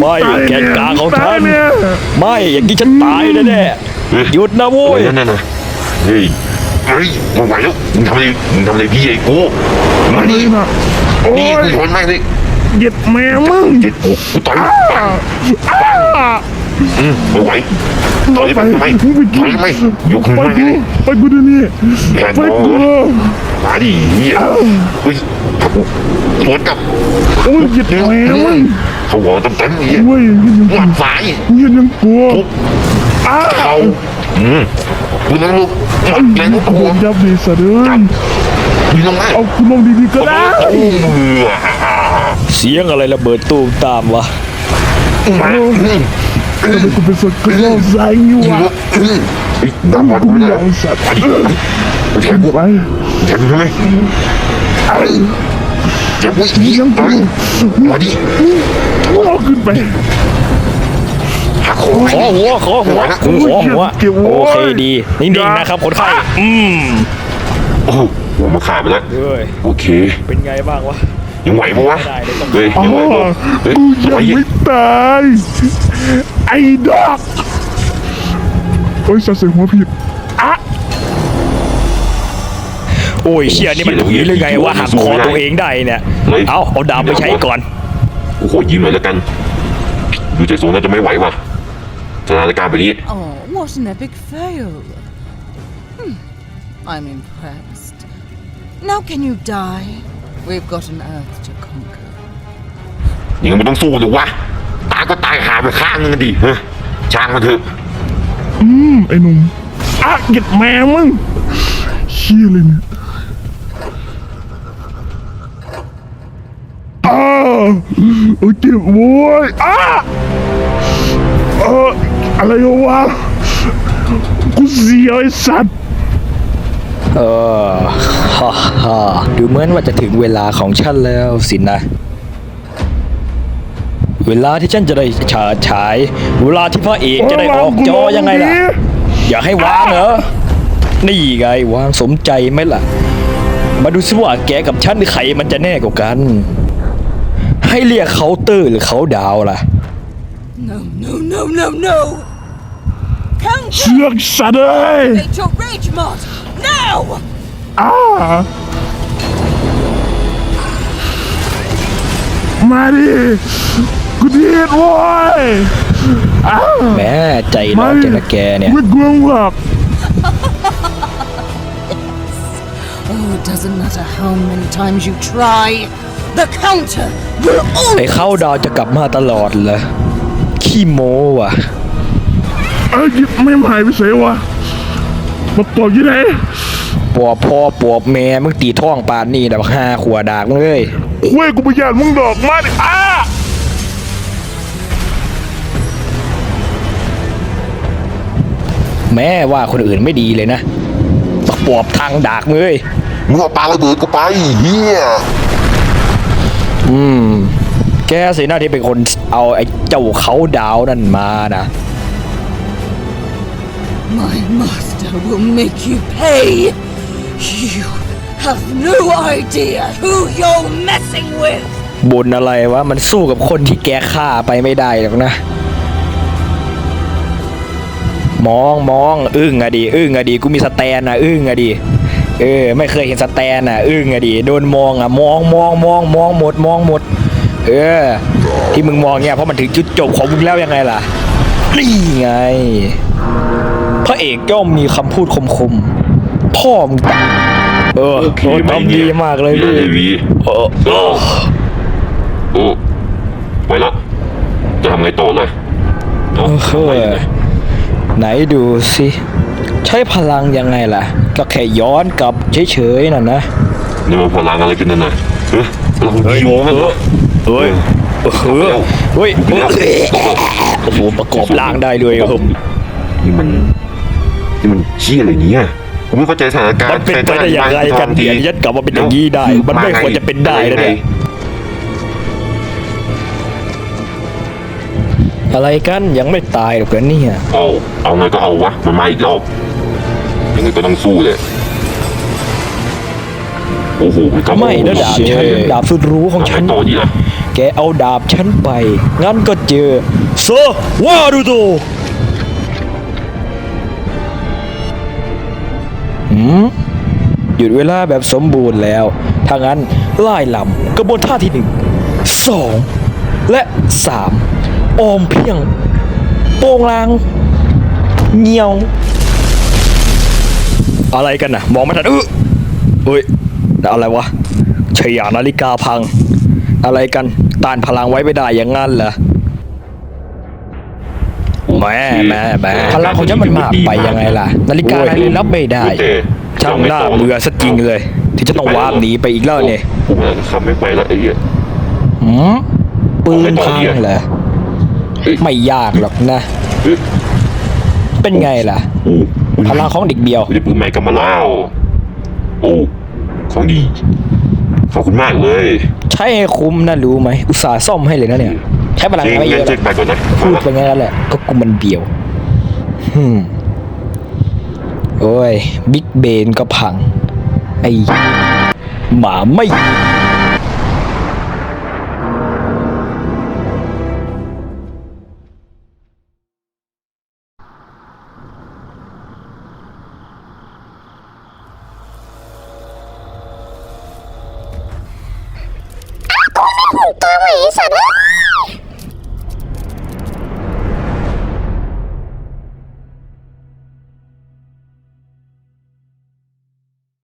ไม่แกนกลางของฉัตายนเนี่ยไม่อย่างนี้ฉันตายแน่ๆหยุดนะโว้ยนั่นน่ะเฮ้ยเฮ้ยไม่ไหวแล้วมึงทำอะไรมึงทำอะไรพี่ไอ้กูมานี่นี่นะโอ้นี่ยกูชนแม่งเลยเหยียดแม่มึงเจ็ดกูกูต่อยอ้าอ้าอืมไม่ไหวต่อยไปทำไมมึงไปกิต่อยทำไมยกขึ้นไปมากูเลยไปกูเดี๋ยวนี้แกไปโดกูนมาดิเฮียเฮ้ยสวนกลับโอ้ยเหยียดแม่มึง เขาหัวเต็มเต็มๆเฮียโอ้ยยืนยังหมัดซ้ายยืนยังกลัวทุบอ้าเขาอืมกูนั่งลูกหมัดแรงโดตัวนยับดีสัตว์เอ้ยกูนั่งไงเอากูลงดีๆก็ได้โอ้โหเสียงอะไรระเบิดตูมตามวะมาอืมทำไมกูเป็นสัตว์กระโดดสายอยู่อีวะกอืมไอ้ดำหมดกูไม่ไม่ได้อยากให้สัตว์มาดิมาแทงกูไปแทงกูทำไมไอ้แทงกูอีกเอ้ยมาดิ กูเอาขึ้นไปหักคอขอหัวขอหัวขอหัวเก็บหัวโอเคดีนิ่งๆนะครับคนไข้อืมโอ้โหหัวมาขาดไปแล้วเฮ้ยโอเค เป็นไงบ้างวะยังไหวปะวะไม่ได้เลยต้องเฮ้ยอ๋อยังไหวปะเฮ้ยกูยังยัไหวงอีกไม่ตายไอ้ดอกโอ้ยสัตว์ใส่หัวผิดอะโอ้ยเชี่ยนี่มันผีหรือไงวะหักคอตัวเองได้เนี่ย เอาเอาดาบไปใช้ก่อน โอ้โหยิ้มเลยแล้วกันดูใจสูงน่าจะไม่ไหวว่ะสถานการณ์แบบนี้ Oh, what an epic fail. Hmm, I'm impressed. Now can you die? We've got an earth to conquer. ยังไม่ต้องสู้เลยวะตายก็ตายหาไปข้างนึงกันดิฮะช่างมันเถอะอืมไอ้หนุ่มอะเก็ดแม่มึงเชี่ยเลยเนี่ยอ้าว โอ้ยเจ็บโว้ยอ้าเอออะไรวะกูเสียไอ้สัตว์เออฮ่าฮ่าดูเหมือนว่าจะถึงเวลาของฉันแล้วสินะ เวลาที่ฉันจะได้ฉาฉาย เวลาที่พระเอกจะได้ออกจอยังไงล่ะ อยากให้วางเหรอ นี่ไงวางสมใจไหมล่ะ มาดูซิว่าแกกับฉันใครมันจะแน่กว่ากัน ให้เรียกเคาน์เตอร์หรือเขาดาวล่ะ No, no, no, no, no! Counter! เชือกสัตว์เอ้ย Activate your rage mod! Now! อ้ามาดิกูเดียดโว้ยอ้าแม่ใจร้อนจังนะแกเนี่ยไม่กลัวหรอก Oh, it doesn't matter how many times you try. The counter will ไอ้ always เข้าดาวจะกลับมาตลอดเหรอขี้โม้ว่ะเอ้ยไม่หายไปเสียวะมาปอบอยี่ไหนปวบพ่อปวบแม่มึงตีท้องปานนี่แบบห้าขวดากมึงเลยเว้ยกูไปหยาดมึงดอกมาดิอ้าแม่ว่าคนอื่นไม่ดีเลยนะบักปวบทางดากมึงเลย มึงเอาปลาระเบิดกูไปเฮียอืม แกสิหน้าที่เป็นคนเอาไอ้เจ้าเขาดาวนั่นมานะ My master will make you pay. You have no idea who you're messing with. บนอะไรวะ มันสู้กับคนที่แกฆ่าไปไม่ได้หรอกนะ มองมอง อึ้งอะดี อึ้งอะดี กูมีสแตนอะอึ้งอะดี เออ ไม่เคยเห็นสแตนอะ อึ้งอะดีโดนมองอะ มองมองมองมองหมดมองหมด เออ ที่มึงมองเนี่ยเพราะมันถึงจุดจบของมึงแล้วยังไงล่ะนี่ไง พระเอกย่อมมีคำพูดคมๆพ่อมึงตายเออโอ้ทำเนี่ดีมากเลยพี่ วีเออเออโอ้ไปละจะทำไงต่อเลยเอาเฮ้ยไหนดูสิ ช้พลังยังไงล่ะ ก็แค่ย้อนกลับเฉยๆน่ะนะนี่มันพลังอะไรกันนั่นน่ะเฮ้ยเราโยงกันเหรอเฮ้ยเออเฮ้ยเฮ้ยโอ้โหประกอบร่างได้เลยครับผมนี่มันนี่มันเชี่ยอะไรเนี่ยผมไม่เข้าใจสถานการณ์มันเป็นไปได้ยังไงกันเดี๋ยวยัดกลับมาเป็นอย่างนี้ได้ มันไม่ควรจะเป็นได้นะเนี่ยอะไรกันยังไม่ตายหรอกกันเนี่ยเอาเอาไงก็เอาวะมันมาอีกรอบ ยังไงก็ต้องสู้เลยโอ้โหนก็ไม่นะดาบฉันดาบสุดรู้ของฉันทำไงต่อดีล่ะแกเอาดาบฉันไป งั้นก็เจอโซวาดูโตหืมหยุดเวลาแบบสมบูรณ์แล้ว ถ้างั้นไล่ลำกระบวนท่าที่หนึ่งสองและสามออมเพียง โปงลาง เงียว อะไรกันนะมองไม่ทันเออเฮ้ยอะไรวะชยานาฬิกาพัง อะไรกันต้านพลังไว้ไม่ได้อย่างงั้นเหรอแม่แม่แม่พลังของฉันมันมากไปยังไงล่ะ นาฬิกาอะไรเลยรับไม่ได้ช่างน่าเบื่อซะจริงเลย ที่จะต้องวาร์ปหนีไปอีกแล้วเนี่ยกูมาขับไม่ไปแล้วไอ้เหี้ยหืมปืนพังเหรอเฮ้ยไม่ยากหรอกนะ เฮ้ยเป็นไงล่ะโอ้พลังของเด็กเดียวกูได้ปืนใหม่กลับมาแล้ว โอ้ของดีขอบคุณมากเลย ใช้ให้คุ้มนะรู้ไหมอุตส่าห์ซ่อมให้เลยนะเนี่ยใช้พลังเจ๊งไม่เยเงินอะหรเจ็อกดใบก่อนนะพูดไปงั้นแหละก็กูมันเบียวฮึมโอ้ยบิ๊กเบนก็พัง ไอหมาไม่ 我没有很多我也想的